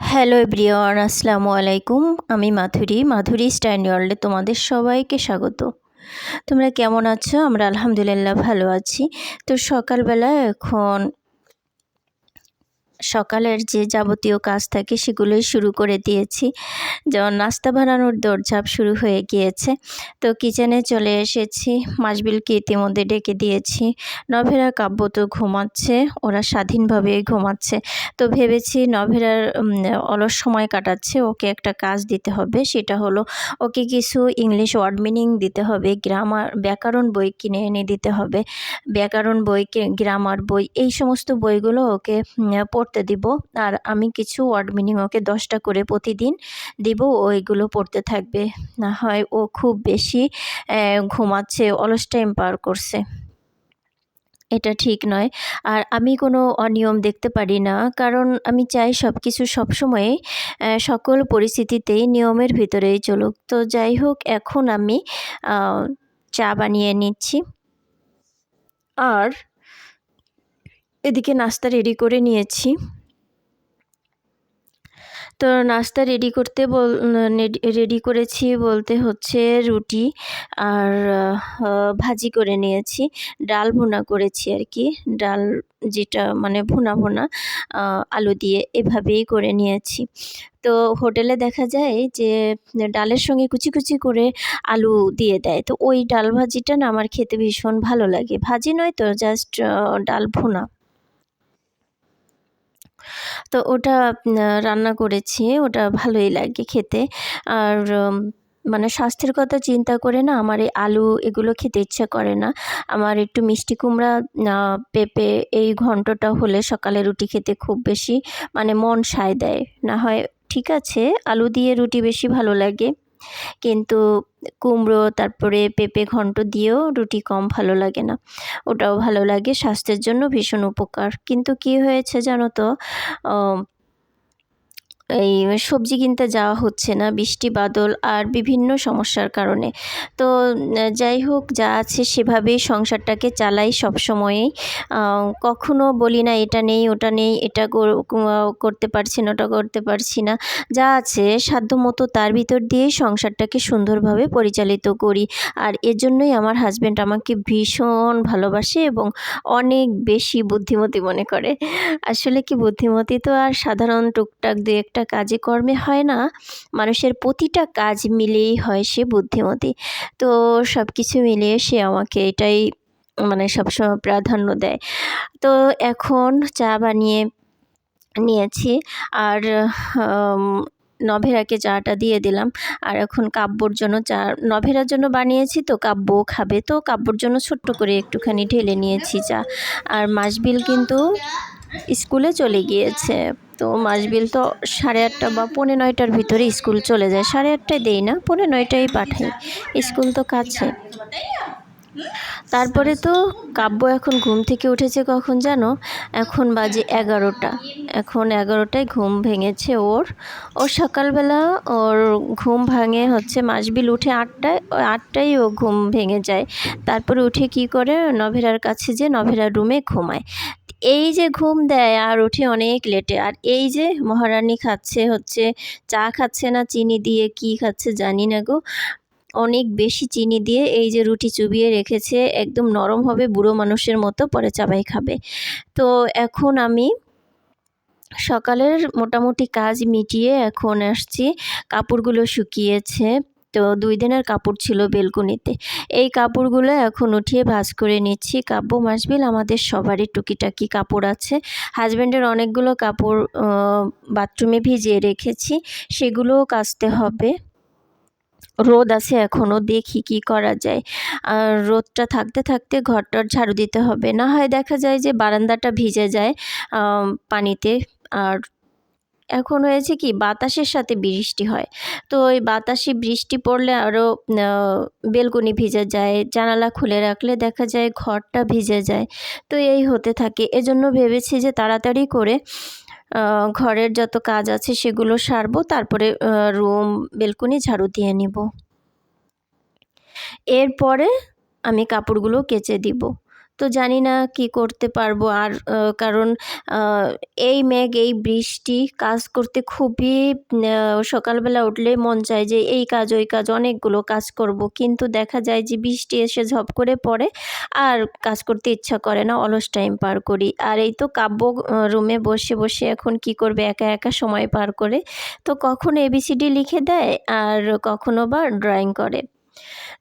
Hello everyone আসসালামু আলাইকুম আমি মাধুরী মাধুরী স্ট্যান্ড ওয়ার্ল্ডে তোমাদের সবাইকে স্বাগত। তোমরা কেমন আছো? আমরা আলহামদুলিল্লাহ ভালো আছি। তো সকালবেলা এখন সকালের যে যাবতীয় কাজ থাকে সেগুলোই শুরু করে দিয়েছি। যেমন নাস্তা বানানোর দৌড়ঝাঁপ শুরু হয়ে গিয়েছে। তো কিচেনে চলে এসেছি। মাসবিলকে ইতিমধ্যে ডেকে দিয়েছি। নভেরা কাব্য তো ঘুমাচ্ছে, ওরা স্বাধীনভাবে ঘুমাচ্ছে। তো ভেবেছি নভেরার অলস সময় কাটাচ্ছে, ওকে একটা কাজ দিতে হবে। সেটা হলো ওকে কিছু ইংলিশ ওয়ার্ড মিনিং দিতে হবে, গ্রামার, ব্যাকরণ বই কিনে এনে দিতে হবে। ব্যাকরণ বই, গ্রামার বই, এই সমস্ত বইগুলো ওকে পড়তে দিব। আর আমি কিছু ওয়ার্ড মিনিং ওকে দশটা করে প্রতিদিন দিব, ও ওইগুলো পড়তে থাকবে। না হয় ও খুব বেশি ঘুমাচ্ছে, অলস টাইম পার করছে। এটা ঠিক নয়। আর আমি কোনো অনিয়ম দেখতে পারি না, কারণ আমি চাই সব কিছু সবসময়ে সকল পরিস্থিতিতেই নিয়মের ভিতরেই চলুক। তো যাই হোক, এখন আমি চা বানিয়ে নিচ্ছি। আর এদিকে নাস্তা রেডি করে নিয়েছি। তো নাস্তা রেডি করতে বল রেডি করেছি বলতে হচ্ছে রুটি আর ভাজি করে নিয়েছি। ডাল ভুনা করেছি আর কি। ডাল যেটা মানে ভুনা ভুনা আলু দিয়ে এভাবেই করে নিয়েছি। তো হোটেলে দেখা যায় যে ডালের সঙ্গে কুচি কুচি করে আলু দিয়ে দেয়। তো ওই ডাল ভাজিটা না আমার খেতে ভীষণ ভালো লাগে। ভাজি নয় তো জাস্ট ডাল ভুনা। তো ওটা রান্না করেছি, ওটা ভালোই লাগে খেতে। আর মানে স্বাস্থ্যের কথা চিন্তা করে না আমার এই আলু এগুলো খেতে ইচ্ছা করে না। আমার একটু মিষ্টি কুমড়া পেঁপে এই ঘন্টটা হলে সকালে রুটি খেতে খুব বেশি মানে মন সায় দেয়। না হয় ঠিক আছে, আলু দিয়ে রুটি বেশি ভালো লাগে। কিন্তু কুমড়ো, তারপরে পেঁপে ঘন্ট দিয়েও রুটি কম ভালো লাগে না। ওটাও ভালো লাগে, স্বাস্থ্যের জন্য ভীষণ উপকার। কিন্তু কি হয়েছে জানো তো? এই সবজি কিনতে যাওয়া হচ্ছে না, বৃষ্টি, বাদল আর বিভিন্ন সমস্যার কারণে। তো, যাই হোক, যা আছে সেভাবেই সংসারটাকে চালাই সব সময়েই কখনো বলি না, এটা নেই, ওটা নেই, এটা করতে পারছি না, ওটা করতে পারছি না। যা আছে সাধ্য মতো তার ভিতর দিয়েই সংসারটাকে সুন্দরভাবে পরিচালিত করি। আর এজন্যই আমার হাজব্যান্ড আমাকে ভীষণ ভালোবাসে এবং অনেক বেশি বুদ্ধিমতী মনে করে। আসলে কি বুদ্ধিমতী তো আর সাধারণ টুকটাক দু একটা কাজে কর্মে হয় না, মানুষের প্রতিটা কাজ মিলেই হয় সে বুদ্ধিমতী। তো সব কিছু মিলিয়ে সে আমাকে এটাই মানে সবসময় প্রাধান্য দেয়। তো এখন চা বানিয়ে নিয়েছি আর নভেরাকে চাটা দিয়ে দিলাম। আর এখন কাব্যর জন্য চা, নভেরার জন্য বানিয়েছি তো কাব্য খাবে। তো কাব্যর জন্য ছোট্ট করে একটুখানি ঢেলে নিয়েছি চা। আর মাসবিল কিন্তু স্কুলে চলে গিয়েছে। তো মাসবিল তো সাড়ে আটটা বা পৌনে নয়টার ভিতরে স্কুল চলে যায়। সাড়ে আটটায় দেই না, পৌনে নয়টায় পাঠাই। স্কুল তো কাছে। তারপরে তো কাব্য এখন ঘুম থেকে উঠেছে কখন জানো? এখন বাজে এগারোটা। এখন এগারোটায় ঘুম ভেঙেছে ওর। ওর সকালবেলা ওর ঘুম ভাঙে হচ্ছে মাসবিল উঠে আটটায় আটটায় ও ঘুম ভেঙে যায়। তারপরে উঠে কি করে? নভেরার কাছে যে নভেরার রুমে ঘুমায়। এই যে ঘুম দেয় আর উঠে অনেক লেটে। আর এই যে মহারানী খাচ্ছে হচ্ছে, চা খাচ্ছে না, চিনি দিয়ে কি খাচ্ছে জানি না গো। অনেক বেশি চিনি দিয়ে এই যে রুটি চুবিয়ে রেখেছে, একদম নরম হবে, বুড়ো মানুষের মতো, পরে চাবাই খাবে। তো এখন আমি সকালের মোটামুটি কাজ মিটিয়ে এখন আসছি। কাপড়গুলো শুকিয়েছে, তো দুই দিনের কাপড় ছিল বেলকুনিতে। এই কাপড়গুলো এখন উঠিয়ে ভাজ করে নিচ্ছি। কাব্য মাসবিল আমাদের সবারই টুকিটাকি কাপড় আছে। হাজব্যান্ডের অনেকগুলো কাপড় বাথরুমে ভিজিয়ে রেখেছি। সেগুলোও কাচতে হবে। রোদ আছে এখনও দেখি কি করা যায়। আর রোদটা থাকতে থাকতে ঘরটার ঝাড়ু দিতে হবে। না হয় দেখা যায় যে বারান্দাটা ভিজে যায় পানিতে। আর এখন হয়েছে কি, বাতাসের সাথে বৃষ্টি হয়। তো ওই বাতাসে বৃষ্টি পড়লে আরও বেলকনি ভিজে যায়, জানালা খুলে রাখলে দেখা যায় ঘরটা ভিজে যায়। তো এই হতে থাকে। এজন্য ভেবেছি যে তাড়াতাড়ি করে ঘরের যত কাজ আছে সেগুলো সারবো, তারপরে রুম, বেলকুনি, ঝাড়ু দিয়ে নিব। এরপরে আমি কাপড়গুলো কেচে দিব। তো জানি না কি করতে পারব। আর কারণ এই মেঘ, এই বৃষ্টি কাজ করতে খুবই সকালবেলা উঠলে মন চায় যে এই কাজ, ওই কাজ, অনেকগুলো কাজ করব। কিন্তু দেখা যায় যে বৃষ্টি এসে ঝপ করে পড়ে আর কাজ করতে ইচ্ছা করে না, অলস টাইম পার করি। আর এই তো কাব্য রুমে বসে বসে এখন কি করবে? একা একা সময় পার করে। তো কখনো এবিসিডি লিখে দেয় আর কখনো বা ড্রয়িং করে।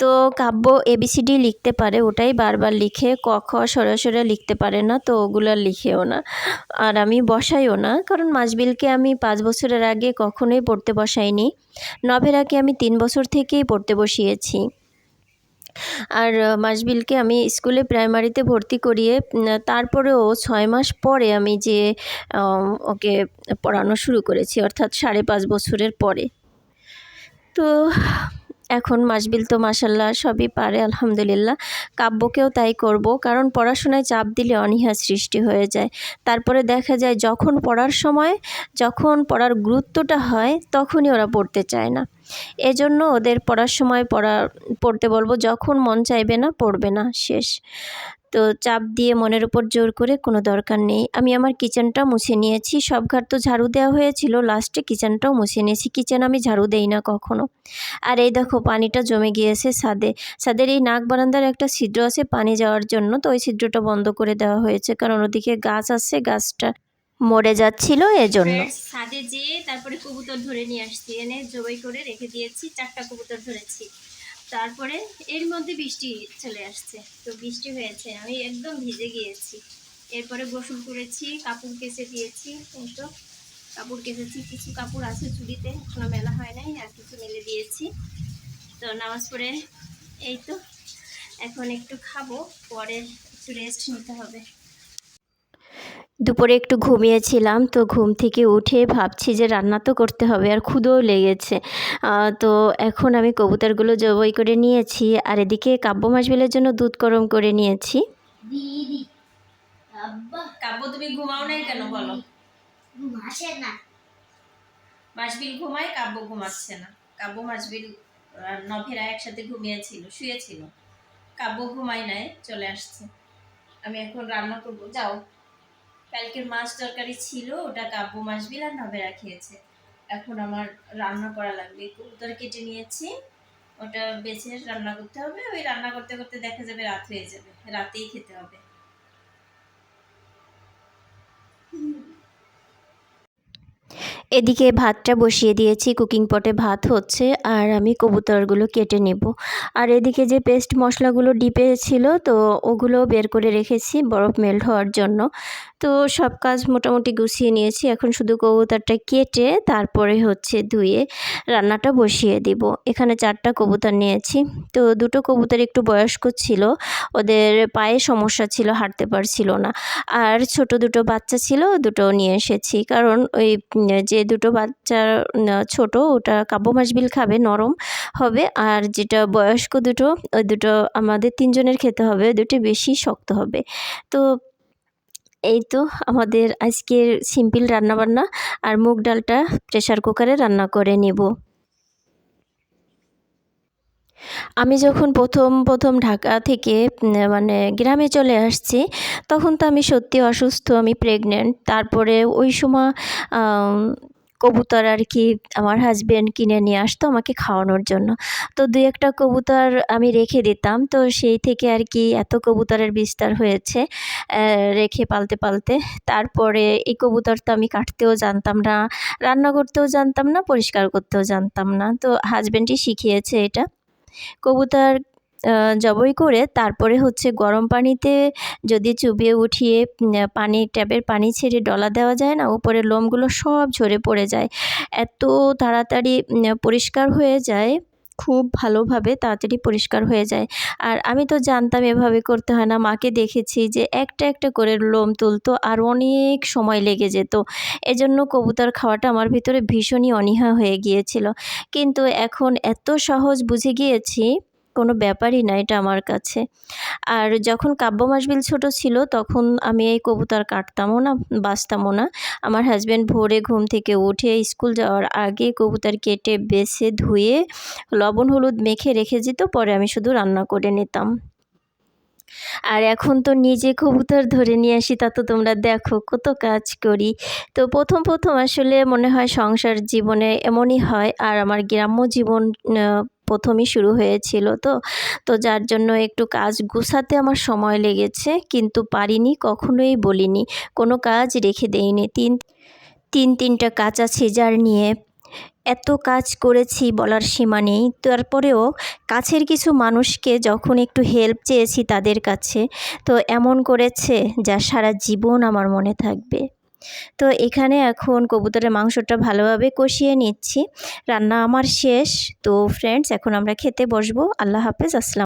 তো কাব্য এবিসিডি লিখতে পারে, ওটাই বারবার লিখে, ক, খ সরাসরি লিখতে পারে না, তো ওগুলো লিখেও না। আর আমি বসাইও না, কারণ মাসবিলকে আমি পাঁচ বছরের আগে কখনোই পড়তে বসাইনি। নভেরাকে আমি তিন বছর থেকেই পড়তে বসিয়েছি। আর মাসবিলকে আমি স্কুলে প্রাইমারিতে ভর্তি করিয়ে তারপরেও ছয় মাস পরে আমি যে ওকে পড়ানো শুরু করেছি, অর্থাৎ সাড়ে পাঁচ বছরের পরে। তো এখন মাসবিল তো মাসাল্লাহ সবই পারে, আলহামদুলিল্লাহ। কাব্যকেও তাই করব, কারণ পড়াশোনায় চাপ দিলে অনীহা সৃষ্টি হয়ে যায়। তারপরে দেখা যায় যখন পড়ার সময়, যখন পড়ার গুরুত্বটা হয়, তখনই ওরা পড়তে চায় না। এজন্য ওদের পড়ার সময় পড়া, পড়তে বলব, যখন মন চাইবে না, পড়বে না, শেষ। তো চাপ দিয়ে মনের উপর জোর করে কোনো দরকার নেই। আমি আমার কিচেনটা মুছে নিয়েছি। সব ঘর তো ঝাড়ু দেওয়া হয়েছিল। লাস্টে কিচেনটাও মুছে নিয়েছি। কিচেন আমি ঝাড়ু দেই না কখনো। আর এই দেখো, পানিটা জমে গিয়েছে ছাদে। ছাদের এই নাক বারান্দার একটা ছিদ্র আছে পানি যাওয়ার জন্য। তো ওই ছিদ্রটা বন্ধ করে দেওয়া হয়েছে। কারণ ওদিকে গাছ আছে, গাছটা মরে যাচ্ছিল এজন্য। ছাদে যেয়ে তারপরে কবুতর ধরে নিয়ে আসছি। এনে জবাই করে রেখে দিয়েছি। চারটা কবুতর ধরেছি। তারপরে এর মধ্যে বৃষ্টি চলে আসছে। তো বৃষ্টি হয়েছে, আমি একদম ভিজে গিয়েছি। এরপরে গোসল করেছি, কাপড় কেচে দিয়েছি তো। কাপড় কেচেছি, কিছু কাপড় আছে চুড়িতে, এখনও মেলা হয় নাই, আর কিছু মেলে দিয়েছি। তো নামাজ পড়ে, এই তো। এখন একটু খাব, পরে একটু রেস্ট নিতে হবে। দুপুরে একটু ঘুমিয়েছিলাম তো ঘুম থেকে উঠে ভাবছি যে রান্না তো করতে হবে আর ক্ষুদোও লেগেছে। তো এখন আমি কবুতরগুলো জবই করে নিয়েছি আর এদিকে কাব্য মাসবিলের জন্য দুধ গরম করে নিয়েছি। দিদি কাব্য তুমি ঘুমাও নাই কেন বলো? ঘুমাসে না। মাসবিল ঘুমায় কাব্য ঘুমাচ্ছে না। কাব্য মাসবিল নভেরা একসাথে ঘুমিয়েছিল শুয়েছিল। কাব্য ঘুমায় নাই চলে আসছে। আমি এখন রান্না করব। যাও। কালকের মাছ তরকারি ছিল, ওটা কাব্য মাসবিল আর ভাবে খেয়েছে এখন আমার রান্না করা লাগবে। কবুতর কেটে নিয়েছি, ওটা বেছে রান্না করতে হবে। ওই রান্না করতে করতে দেখা যাবে রাত হয়ে যাবে, রাতেই খেতে হবে। এদিকে ভাতটা বসিয়ে দিয়েছি কুকিং পটে ভাত হচ্ছে, আর আমি কবুতরগুলো কেটে নেব। আর এদিকে যে পেস্ট মশলাগুলো ডিপে ছিল, তো ওগুলো বের করে রেখেছি বরফ মেল্ট হওয়ার জন্য। তো সব কাজ মোটামুটি গুছিয়ে নিয়েছি, এখন শুধু কবুতরটা কেটে তারপরে হচ্ছে ধুয়ে রান্নাটা বসিয়ে দিব। এখানে চারটা কবুতর নিয়েছি। তো দুটো কবুতর একটু বয়স্ক ছিল, ওদের পায়ে সমস্যা ছিল, হাঁটতে পারছিল না। আর ছোট দুটো বাচ্চা ছিল দুটো নিয়ে এসেছি। কারণ ওই যে দুটো বাচ্চা ছোট, ওটা কাব্য মাসবিল খাবে, নরম হবে। আর যেটা বয়স্ক দুটো, ওই দুটো আমাদের তিনজনের খেতে হবে, ওই দুটো বেশি শক্ত হবে। তো এই তো আমাদের আজকের সিম্পল রান্নাবান্না। আর মুগ ডালটা প্রেশার কুকারে রান্না করে নেব। আমি যখন প্রথম প্রথম ঢাকা থেকে মানে গ্রামে চলে আসছি, তখন তো আমি সত্যি অসুস্থ, আমি প্রেগনেন্ট তারপরে ওই সময় কবুতর আর কি আমার হাজব্যান্ড কিনে নিয়ে আসতো আমাকে খাওয়ানোর জন্য। তো দুই একটা কবুতর আমি রেখে দিতাম। তো সেই থেকে আর কি এত কবুতরের বিস্তার হয়েছে রেখে পালতে পালতে। তারপরে এই কবুতর তো আমি কাটতেও জানতাম না, রান্না করতেও জানতাম না, পরিষ্কার করতেও জানতাম না। তো হাজব্যান্ডই শিখিয়েছে এটা। কবুতর জবই করে তারপরে হচ্ছে গরম পানিতে যদি চুবিয়ে উঠিয়ে পানি, ট্যাপের পানি ছেড়ে ডলা দেওয়া যায় না উপরে লোমগুলো সব ঝরে পড়ে যায়। এত তাড়াতাড়ি পরিষ্কার হয়ে যায়, খুব ভালোভাবে তাড়াতাড়ি পরিষ্কার হয়ে যায়। আর আমি তো জানতাম এভাবে করতে হয় না, মাকে দেখেছি যে একটা একটা করে লোম তুলতো আর অনেক সময় লেগে যেত। এজন্য কবুতর খাওয়াটা আমার ভিতরে ভীষণই অনীহা হয়ে গিয়েছিল। কিন্তু এখন এত সহজ বুঝে গিয়েছি কোনো ব্যাপারই না এটা আমার কাছে। আর যখন কাব্য মাসবিল ছোট ছিল, তখন আমি এই কবুতর কাটতামও না, বাঁচতামও না। আমার হাজব্যান্ড ভোরে ঘুম থেকে উঠে স্কুল যাওয়ার আগে কবুতর কেটে বেছে ধুয়ে লবণ, হলুদ মেখে রেখে যেত পরে আমি শুধু রান্না করে নিতাম। আর এখন তো নিজে কবুতর ধরে নিয়ে আসি, তা তো তোমরা দেখো কত কাজ করি। তো প্রথম প্রথম আসলে মনে হয় সংসার জীবনে এমনই হয়, আর আমার গ্রাম্য জীবন প্রথমই শুরু হয়েছিল তো তো যার জন্য একটু কাজ গুছাতে আমার সময় লেগেছে, কিন্তু পারিনি, কখনোই বলিনি। কোনো কাজ রেখে দেইনি। তিন তিন, তিনটা কাঁচা সিজার নিয়ে এত কাজ করেছি বলার সীমা নেই। তারপরেও কাছের কিছু মানুষকে যখন একটু হেল্প চেয়েছি তাদের কাছে, তো এমন করেছে যা সারা জীবন আমার মনে থাকবে। তো এখানে এখন কবুতরের মাংসটা ভালোভাবে কষিয়ে নিচ্ছি। রান্না আমার শেষ। তো ফ্রেন্ডস এখন আমরা খেতে বসবো। আল্লাহ হাফেজ, আসসালাম